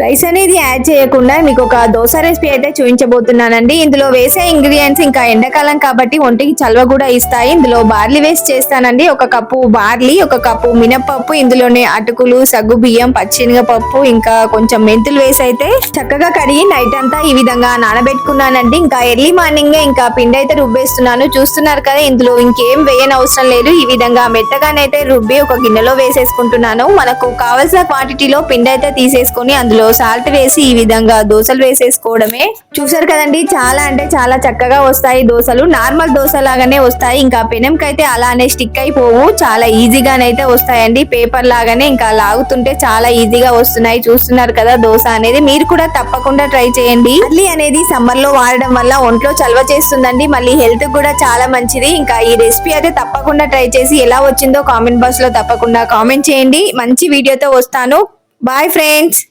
Rice అనేది add చేయకుండా మీకు ఒక దోశ రెసిపీ అయితే చూపించబోతున్నానండి. ఇందులో వేసే ఇంగ్రీడియంట్స్ ఇంకా ఎండాకాలం కాబట్టి ఒంటికి చలవ కూడా ఇస్తాయి. ఇందులో బార్లీ వేస్ట్ చేస్తానండి. ఒక కప్పు బార్లీ ఒక కప్పు మినపప్పు ఇందులోనే అటుకులు సగ్గు బియ్యం పచ్చినగపప్పు ఇంకా కొంచెం మెంతులు వేసి అయితే చక్కగా కడిగి నైట్ అంతా ఈ విధంగా నానబెట్టుకున్నానండి. ఇంకా ఎర్లీ మార్నింగ్ ఇంకా పిండి అయితే రుబ్బేస్తున్నాను. చూస్తున్నారు కదా ఇందులో ఇంకేం వేయని అవసరం లేదు. ఈ విధంగా మెత్తగానైతే రుబ్బి ఒక గిన్నెలో వేసేసుకుంటున్నాను. మనకు కావలసిన క్వాంటిటీలో పిండి అయితే తీసేసుకొని అందులో సాల్ట్ వేసి ఈ విధంగా దోశలు వేసేసుకోవడమే. చూసారు కదండి చాలా అంటే చాలా చక్కగా వస్తాయి దోశలు. నార్మల్ దోశ లాగానే వస్తాయి. ఇంకా పెనంకైతే అలానే స్టిక్ అయిపోవు. చాలా ఈజీగానైతే వస్తాయండి. పేపర్ లాగానే ఇంకా లాగుతుంటే చాలా ఈజీగా వస్తున్నాయి. చూస్తున్నారు కదా దోశ అనేది. మీరు కూడా తప్పకుండా ట్రై చేయండి. ఇడ్లీ అనేది సమ్మర్లో వాడడం వల్ల ఒంట్లో చలవ చేస్తుందండి. మళ్ళీ హెల్త్ కూడా చాలా మంచిది. ఇంకా ఈ రెసిపీ అయితే తప్పకుండా ట్రై చేసి ఎలా వచ్చిందో కామెంట్ బాక్స్లో తప్పకుండా కామెంట్ చేయండి. మంచి వీడియోతో వస్తాను. Bye friends